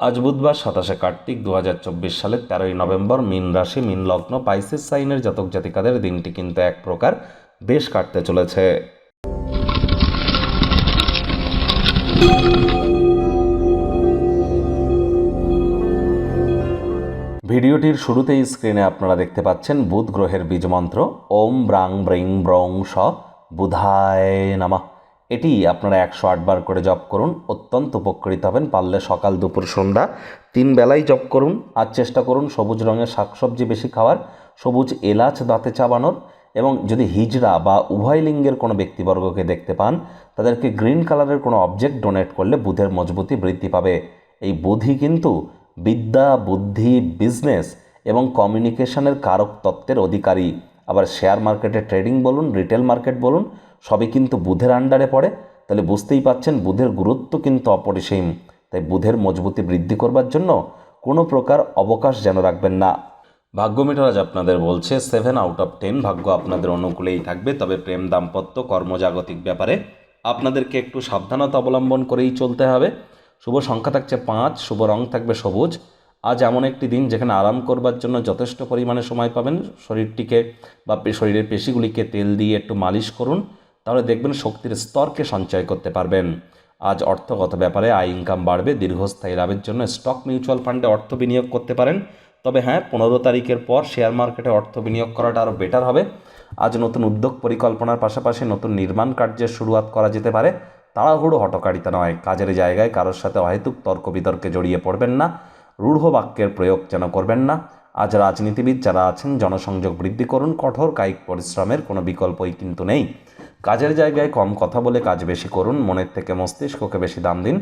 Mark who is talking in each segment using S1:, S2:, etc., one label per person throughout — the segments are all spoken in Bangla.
S1: আজ বুধবার সাতাশে কার্তিক দু হাজার চব্বিশ সালের তেরোই নভেম্বর মিন রাশি, মিন লগ্ন, পাইসিস সাইনের জাতক জাতিকাদের দিনটি কিন্তু এক প্রকার বেশ কাটতে চলেছে। ভিডিওটির শুরুতেই স্ক্রিনে আপনারা দেখতে পাচ্ছেন বুধ গ্রহের বীজমন্ত্র, ওম ব্রাং ব্রিং ব্রং স বুধায় নামা। এটি আপনারা একশো আটবার করে জপ করুন, অত্যন্ত উপকৃত হবেন। পারলে সকাল, দুপুর, সন্ধ্যা তিন বেলায় জপ করুন। আর চেষ্টা করুন সবুজ রঙের শাকসবজি বেশি খাওয়ার, সবুজ এলাচ দাঁতে চাবানোর এবং যদি হিজড়া বা উভয় লিঙ্গের কোনো ব্যক্তিবর্গকে দেখতে পান, তাদেরকে গ্রিন কালারের কোনো অবজেক্ট ডোনেট করলে বুধের মজবুতি বৃদ্ধি পাবে। এই বুধই কিন্তু বিদ্যা, বুদ্ধি, বিজনেস এবং কমিউনিকেশনের কারক তত্ত্বের অধিকারী। আবার শেয়ার মার্কেটে ট্রেডিং বলুন রিটেল মার্কেট বলুন, সবই কিন্তু বুধের আন্ডারে পড়ে। তাহলে বুঝতেই পাচ্ছেন বুধের গুরুত্ব কিন্তু অপরিসীম। তাই বুধের মজবুতি বৃদ্ধি করবার জন্য কোনো প্রকার অবকাশ যেন রাখবেন না। ভাগ্য মিটার আজ আপনাদের বলছে সেভেন আউট অফ টেন ভাগ্য আপনাদের অনুকূলেই থাকবে। তবে প্রেম দাম্পত্য, কর্মজাগতিক ব্যাপারে আপনাদেরকে একটু সাবধানতা অবলম্বন করেই চলতে হবে। শুভ সংখ্যা থাকছে পাঁচ, শুভ রং থাকবে সবুজ। আজ এমন একটি দিন যেখানে আরাম করবার জন্য যথেষ্ট পরিমাণে সময় পাবেন। শরীরটিকে বা শরীরের পেশিগুলিকে তেল দিয়ে একটু মালিশ করুন, তাহলে দেখবেন শক্তির স্তরকে সঞ্চয় করতে পারবেন। আজ অর্থগত ব্যাপারে আয় ইনকাম বাড়বে, দীর্ঘস্থায়ী লাভের জন্য স্টক মিউচুয়াল ফান্ডে অর্থ বিনিয়োগ করতে পারেন। তবে হ্যাঁ পনেরো তারিখের পর শেয়ার মার্কেটে অর্থ বিনিয়োগ করাটা আরও বেটার হবে। আজ নতুন উদ্যোগ পরিকল্পনার পাশাপাশি নতুন নির্মাণ কার্যের শুরুয়াত করা যেতে পারে। তাড়াহুড়ো হটকারিতা নয়, কাজের জায়গায় কারোর সাথে অহেতুক তর্ক বিতর্কে জড়িয়ে পড়বেন না। রূঢ় বাক্যের প্রয়োগ যেন করবেন না। আজ রাজনীতিবিদ যারা আছেন, জনসংযোগ বৃদ্ধি করুন, কঠোর কায়িক পরিশ্রমের কোনো বিকল্পই কিন্তু নেই। কাজের জায়গায় কম কথা বলে কাজ বেশি করুন, মনের থেকে মস্তিষ্ককে বেশি দাম দিন।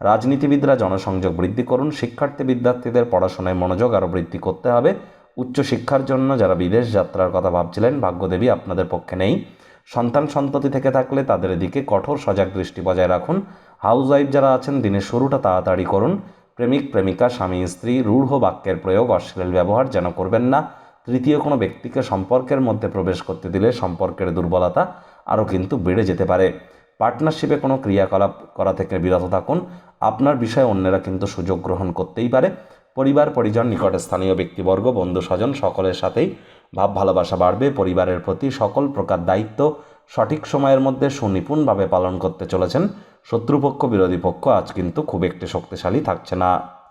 S1: রাজনীতিবিদরা জনসংযোগ বৃদ্ধি করুন, শিক্ষার্থী বিদ্যার্থীদের পড়াশোনায় মনোযোগ আরও বৃদ্ধি করতে হবে। উচ্চশিক্ষার জন্য যারা বিদেশ যাত্রার কথা ভাবছিলেন, ভাগ্যদেবী আপনাদের পক্ষে নেই। সন্তান সন্ততি থেকে থাকলে তাদের দিকে কঠোর সজাগ দৃষ্টি বজায় রাখুন। হাউস ওয়াইফ যারা আছেন, দিনের শুরুটা তাড়াতাড়ি করুন। প্রেমিক, প্রেমিকা, স্বামী, স্ত্রী, রূঢ় বাক্যের প্রয়োগ, অশ্লীল ব্যবহার যেন করবেন না। তৃতীয় কোনো ব্যক্তিকে সম্পর্কের মধ্যে প্রবেশ করতে দিলে সম্পর্কের দুর্বলতা আরও কিন্তু বেড়ে যেতে পারে। পার্টনারশিপে কোনো ক্রিয়াকলাপ করা থেকে বিরত থাকুন। আপনার বিষয়ে অন্যেরা কিন্তু সুযোগ গ্রহণ করতেই পারে। পরিবার, পরিজন নিকটে স্থানীয় ব্যক্তিবর্গ বন্ধু স্বজন সকলের সাথেই ভাব ভালোবাসা বাড়বে, পরিবারের প্রতি সকল প্রকার দায়িত্ব সঠিক সময়ের মধ্যে সুনিপুণভাবে পালন করতে চলেছেন। শত্রুপক্ষ, বিরোধী পক্ষ আজ কিন্তু খুব একটি শক্তিশালী থাকছে না।